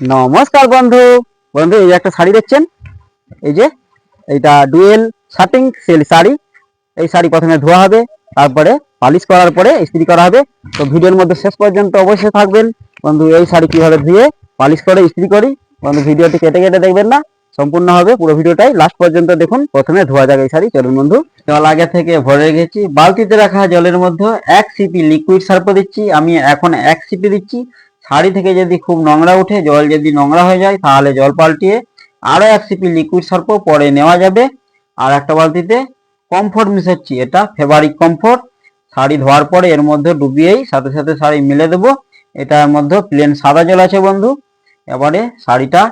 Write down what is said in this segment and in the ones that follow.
নমস্কার বন্ধু। বন্ধু, এই একটা শাড়ি দেখছেন? এই যে, এইটা ডুয়েল শার্টিং সেল শাড়ি। এই শাড়ি প্রথমে ধোয়া হবে, তারপরে পালিশ করার পরে ইস্ত্রি করা হবে। তো ভিডিওর মধ্যে শেষ পর্যন্ত অবশ্যই থাকবেন। বন্ধু, এই শাড়ি কীভাবে ধুয়ে, পালিশ করে, ইস্ত্রি করি, বন্ধু, ভিডিওটি কেটে কেটে দেখবেন না? সম্পূর্ণ হবে, পুরো ভিডিওটাই লাস্ট পর্যন্ত দেখুন। প্রথমে ধোয়া যাবে এই শাড়ি, চলুন বন্ধু। জল আগে থেকে ভরে গেছি বালতিতে রাখা জলের মধ্যে এক সিপি লিকুইড সার্ফ দিচ্ছি। আমি এখন এক সিপি দিচ্ছি। শাড়ি থেকে যদি খুব নোংরা উঠে, জল যদি নোংরা হয়ে যায়, তাহলে জল পাল্টিয়ে আরও এক সিপি লিকুইড সার্ফ পরে নেওয়া যাবে। আর একটা বালতিতে কমফোর্ট মিশাচ্ছি, এটা ফেভারিক কমফোর্ট শাড়ি ধোয়ার পরে এর মধ্যে ডুবিয়েই সাথে সাথে শাড়ি মিলে দেবো। এটার মধ্যে প্লেন সাদা জল আছে বন্ধু। এবারে শাড়িটা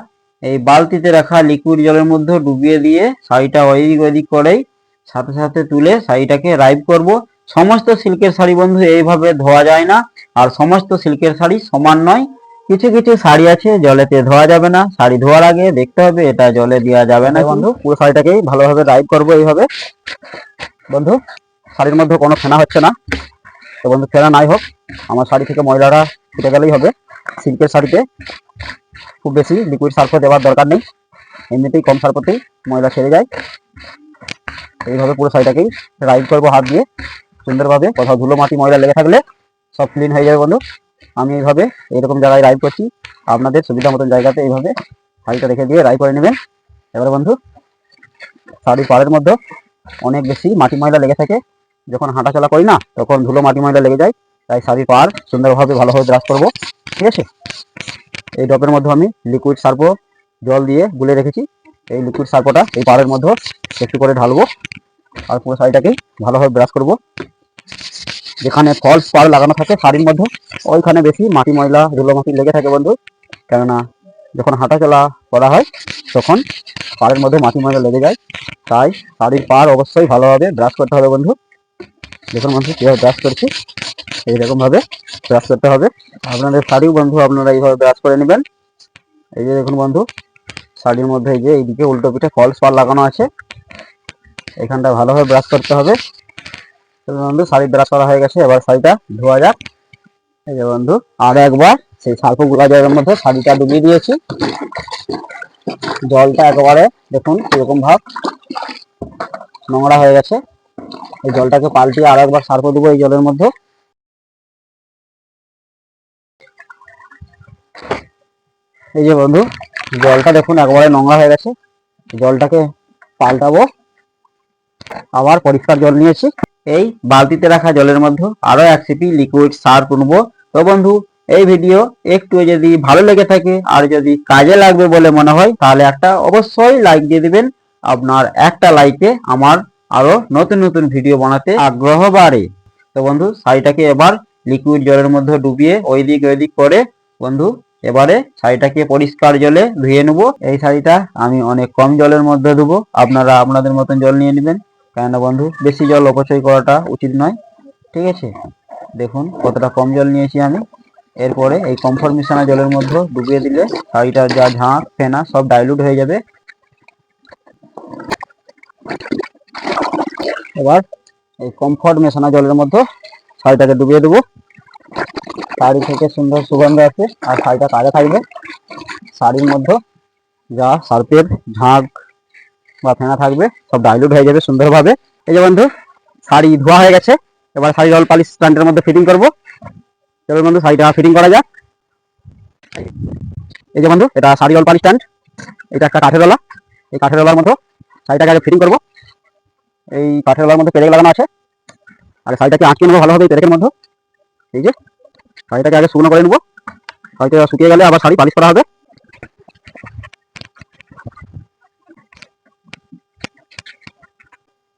এই বালতিতে রাখা লিকুইড জলের মধ্যে ডুবিয়ে দিয়ে শাড়িটা ওইদিক ওইদিক করেই সাথে সাথে তুলে শাড়িটাকে রাইব করব। সমস্ত সিল্কের শাড়ি বন্ধু, এইভাবে ধোয়া যায় না। আর সমস্ত সিল্কের শাড়ি সমান নয়। কিছু কিছু শাড়ি আছে, জলেতে ধোয়া যাবে না। শাড়ি ধোয়ার আগে দেখতে হবে, এটা জলে দেওয়া যাবে না বন্ধু। পুরো শাড়িটাকেই ভালোভাবে রাইব করব এইভাবে। বন্ধু, শাড়ির মধ্যে কোনো ফেনা হচ্ছে না। তো বন্ধু, ফেনা নাই হোক। আমার শাড়ি থেকে ময়লাটা ছুটে গেলেই হবে সিল্কের শাড়িতে। খুব বেশি লিকুইড সার্ফ দেওয়ার দরকার নেই। এমনিতেই কম সার্ফতেই ময়লা ছেড়ে যায়। এইভাবে পুরো শাড়িটাকেই রাইড করব হাত দিয়ে। সুন্দরভাবে, কোথাও ধুলো মাটি ময়লা লেগে থাকলে সব ক্লিন হয়ে যাবে বন্ধু। আমি এইভাবে এরকম জায়গায় রাইড করছি। আপনাদের সুবিধা মতন জায়গাতে এইভাবে শাড়িটা রেখে দিয়ে রাইড করে নেবেন। এবারে বন্ধু শাড়ির পাড়ের মধ্যে অনেক বেশি মাটি ময়লা লেগে থাকে। যখন হাঁটা চলা করি না, তখন ধুলো মাটি ময়লা লেগে যায়। তাই শাড়ির পাড় সুন্দরভাবে ভালোভাবে ব্রাশ করব। ঠিক আছে? এই ডপের মধ্যে আমি লিকুইড সার্পো জল দিয়ে গুলে রেখেছি। এই লিকুইড সার্পোটা এই পাড়ের মধ্যে একটু করে ঢালবো। আর পুরো শাড়িটাকেই ভালোভাবে ব্রাশ করব। যেখানে ফলস পাড় লাগানো থাকে শাড়ির মধ্যে, ওইখানে বেশি মাটি ময়লা, ধুলো মাটি লেগে থাকে বন্ধু। কেননা যখন হাঁটা চলা করা হয়, তখন পাড়ের মধ্যে মাটি ময়লা লেগে যায়। তাই শাড়ির পাড় অবশ্যই ভালোভাবে ব্রাশ করতে হবে বন্ধু। দেখুন বন্ধু, কীভাবে ব্রাশ করছি। এইরকম ভাবে ব্রাশ করতে হবে। আপনাদের শাড়িও বন্ধু, আপনারা এইভাবে ব্রাশ করে নেবেন। এই যে দেখুন বন্ধু, শাড়ির মধ্যে এই যে এইদিকে উল্টো পিঠে ফলস পার লাগানো আছে। এখানটা ভালোভাবে ব্রাশ করতে হবে। বন্ধু, শাড়ি ব্রাশ করা হয়ে গেছে। এবার শাড়িটা ধোয়া যাক। এই যে বন্ধু, আর একবার সেই সার্ফগুলা জলের মধ্যে শাড়িটা ডুবিয়ে দিয়েছি। জলটা একেবারে দেখুন এরকম ভাব। নোংরা হয়ে গেছে। এই জলটাকে পাল্টিয়ে আর একবার সার্ফ দেবো এই জলের মধ্যে। এই যে বন্ধু, জলটা দেখুন একবারে নোংরা হয়ে গেছে। জলটাকে পাল্টাবো। আবার পরিষ্কার জল নিয়েছি। এই বালতিতে রাখা জলের মধ্যে আরও এক সিপি লিকুইড সার্ফ নেব তো বন্ধু, এই ভিডিও একটু যদি ভালো লেগে থাকে আর যদি কাজে লাগবে বলে মনে হয়, তাহলে একটা অবশ্যই লাইক দিয়ে দিবেন। আপনার একটা লাইকে আমার আরও নতুন নতুন ভিডিও বানাতে আগ্রহ বাড়ে। তো বন্ধু, শাড়িটাকে এবার লিকুইড জলের মধ্যে ডুবিয়ে ওই দিক ওই দিক করে বন্ধু, এবারে শাড়িটাকে পরিষ্কার জলে ধুয়ে নেব। এই শাড়িটা আমি অনেক কম জলের মধ্যে ধুবো। আপনারা আপনাদের মতন জল নিয়ে নেবেন। কেননা বন্ধু, বেশি জল অপচয় করাটা উচিত নয়, ঠিক আছে? দেখুন, কতটা কম জল নিয়েছি আমি। এরপরে এই কমফর্ট মিশানো জলের মধ্যে ডুবিয়ে দিলে শাড়িটার যা ঝাঁক, ফেনা সব ডাইলুট হয়ে যাবে। এবার এই কমফর্ট মেশানো জলের মধ্যে শাড়িটাকে ডুবিয়ে দেবো। শাড়ি থেকে সুন্দর সুগন্ধ আছে আর শাড়িটা কাজে থাকবে। শাড়ির মধ্যে যা সার্পের ঝাঁক বা ফেনা থাকবে, সব ডাইলুট হয়ে যাবে সুন্দরভাবে। এই যে বন্ধু, শাড়ি ধোয়া হয়ে গেছে, এবার শাড়ি জল পালিশ স্ট্যান্ডের মধ্যে ফিটিং করব। এবার বন্ধু, শাড়িটা ফিটিং করা যাক। এই যে বন্ধু, এটা শাড়ি জল পালিশ স্ট্যান্ড এটা একটা কাঠের ওলা এই কাঠের ওলার মধ্যে শাড়িটাকে আগে ফিটিং করব। এই কাঠের ওলার মধ্যে পেরেক লাগানো আছে। আর শাড়িটাকে আঁকিয়ে নেব ভালোভাবে এই পেরেকের মধ্যে। এই যে, শাড়িটাকে আগে শুকনো করে নেব। শাড়িটা শুকিয়ে গেলে আবার শাড়ি পালিশ করা হবে।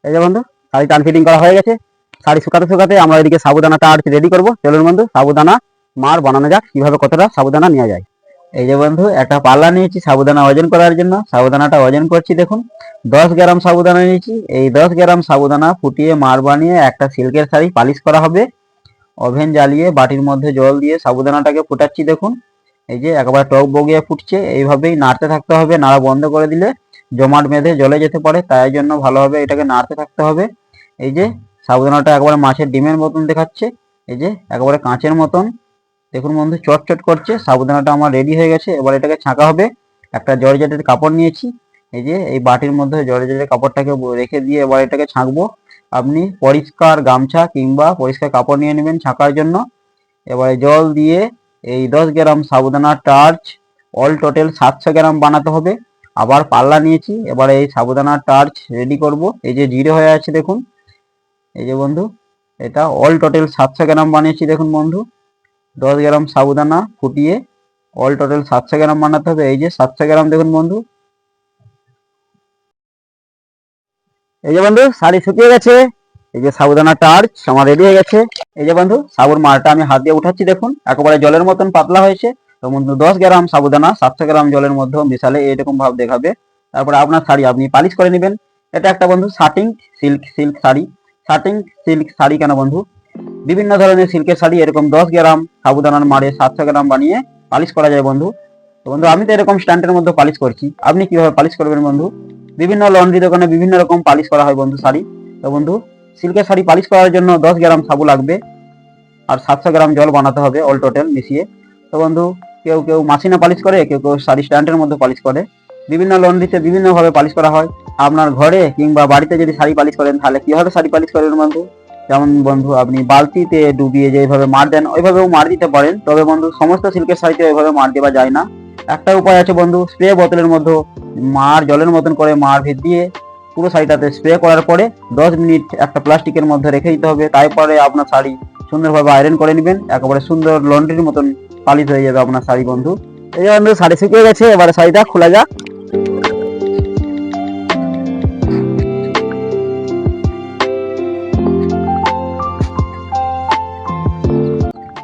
এই যে বন্ধু শাড়িটা আনফিটিং করা হয়ে গেছে। শাড়ি শুকাতে শুকাতে আমরা এদিকে সাবুদানাটা আর রেডি করব। চলুন বন্ধু, সাবুদানা মার বানানো যাক, কীভাবে কতটা সাবুদানা নেওয়া যায়। এই যে বন্ধু, একটা পাল্লা নিয়েছি সাবুদানা ওজন করার জন্য। সাবুদানাটা ওজন করছি দেখুন, দশ গ্রাম সাবুদানা নিয়েছি। এই দশ গ্রাম সাবুদানা ফুটিয়ে মার বানিয়ে একটা সিল্কের শাড়ি পালিশ করা হবে। ওভেন জ্বালিয়ে বাটির মধ্যে জল দিয়ে সাবুদানাটাকে ফুটাচ্ছি দেখুন। এই যে একবার টক বগিয়ে ফুটছে, এইভাবেই নাড়তে থাকতে হবে, নাড়া বন্ধ করে দিলে জমাট বেঁধে জলে যেতে পারে, তাই জন্য ভালোভাবে এটাকে নাড়তে থাকতে হবে। এই যে সাবুদানাটা একবারে মাছের ডিমের মতন দেখাচ্ছে, এই যে একবারে কাঁচের মতন। দেখুন বন্ধু চট চট করছে সাবুদানাটা আমার রেডি হয়ে গেছে। এবার এটাকে ছাঁকা হবে। একটা জর্জেটের কাপড় নিয়েছি। এই যে এই বাটির মধ্যে জর্জেটের কাপড়টাকে রেখে দিয়ে এবার এটাকে ছাঁকবো। আপনি পরিষ্কার গামছা কিংবা পরিষ্কার কাপড় নিয়ে নেবেন ছাঁকার জন্য। এবারে জল দিয়ে এই দশ গ্রাম সাবুদানা টার্চ অল টোটাল সাতশো গ্রাম বানাতে হবে। আবার পাল্লা নিয়েছি, এবারে এই সাবুদানা টার্চ রেডি করব। এই যে জিরো হয়ে আছে দেখুন, এই যে বন্ধু, এটা অল টোটাল সাতশো গ্রাম বানিয়েছি দেখুন বন্ধু। দশ গ্রাম সাবুদানা ফুটিয়ে অল টোটাল সাতশো গ্রাম বানাতে হবে। এই যে সাতশো গ্রাম দেখুন বন্ধু। এই যে বন্ধু, শাড়ি শুকিয়ে গেছে। এই যে সাবুদানা টার্চ, আমার রেডি হয়ে গেছে। এই যে বন্ধু, সাবুর মালটা আমি হাত দিয়ে উঠাচ্ছি দেখুন। একেবারে জলের মতন পাতলা হয়েছে। তো বন্ধু, দশ গ্রাম সাবুদানা, সাতশো গ্রাম জলের মধ্যে মিশালে এরকম ভাব দেখাবে। তারপরে আপনার শাড়ি, আপনি পালিশ করে নেবেন। এটা একটা বন্ধু shirting silk silk sari. Shirting silk sari কেন বন্ধু? বিভিন্ন ধরনের সিল্কের শাড়ি, এরকম দশ গ্রাম সাবুদানার মারে সাতশো গ্রাম বানিয়ে পালিশ করা যায় বন্ধু। তো বন্ধু, আমি তো এরকম স্ট্যান্ডের মধ্যে পালিশ করছি। আপনি কীভাবে পালিশ করবেন বন্ধু? বিভিন্ন লন্ড্রি দোকানে বিভিন্ন রকম পালিশ করা হয় বন্ধু শাড়ি। তো বন্ধু সিল্কের শাড়ি পালিশ করার জন্য দশ গ্রাম সাবু লাগবে। আর সাতশো গ্রাম জল বানাতে হবে অল টোটাল মিশিয়ে। তো বন্ধু কেউ কেউ মাসিনা পালিশ করে, কেউ কেউ শাড়ি স্ট্যান্ডের মধ্যে পালিশ করে। বিভিন্ন লন্ড্রিতে বিভিন্নভাবে পালিশ করা হয়। আপনার ঘরে কিংবা বাড়িতে যদি শাড়ি পালিশ করেন, তাহলে কীভাবে শাড়ি পালিশ করেন বন্ধু? যেমন বন্ধু, আপনি বালতিতে ডুবিয়ে যেভাবে মার দেন, ওইভাবেও মার দিতে পারেন। তবে বন্ধু, সমস্ত সিল্কের শাড়িতে ওইভাবে মার দেওয়া যায় না। একটা উপায় আছে বন্ধু, স্প্রে বোতলের মধ্যে মার জলের মতন করে মার ভেদ দিয়ে পুরো শাড়িটাতে স্প্রে করার পরে দশ মিনিট একটা প্লাস্টিকের মধ্যে রেখে দিতে হবে। তারপরে আপনার শাড়ি সুন্দরভাবে আয়রন করে নেবেন। একেবারে সুন্দর লন্ড্রির মতন পালিশ হয়ে যাবে আপনার শাড়ি বন্ধু। এই বন্ধু শাড়ি শুকিয়ে গেছে, এবারে শাড়িটা খোলা যাক।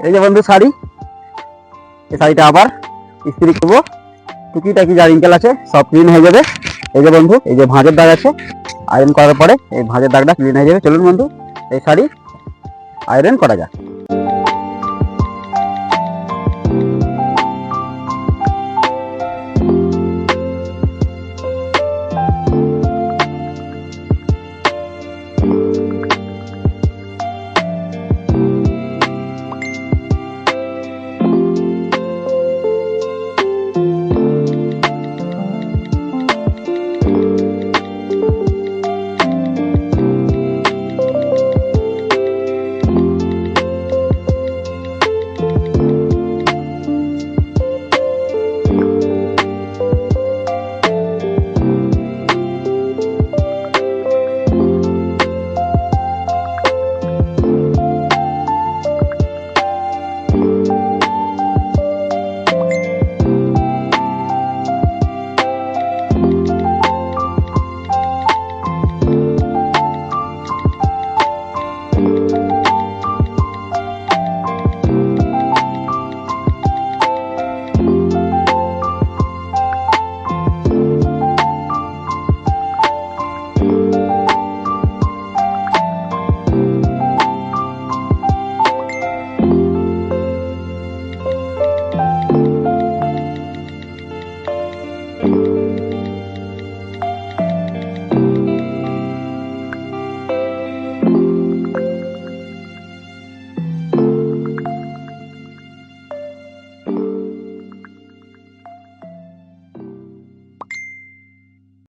এই যে বন্ধু শাড়ি। এই শাড়িটা আবার ইস্ত্রি করব। টুকিটাকি যা রিঙ্কেল আছে, সব ক্লিন হয়ে যাবে। এই যে বন্ধু, এই যে ভাঁজের দাগ আছে আয়রন করার পরে এই ভাঁজের দাগটা ক্লিন হয়ে যাবে। চলুন বন্ধু, এই শাড়ি আয়রন করা যাক।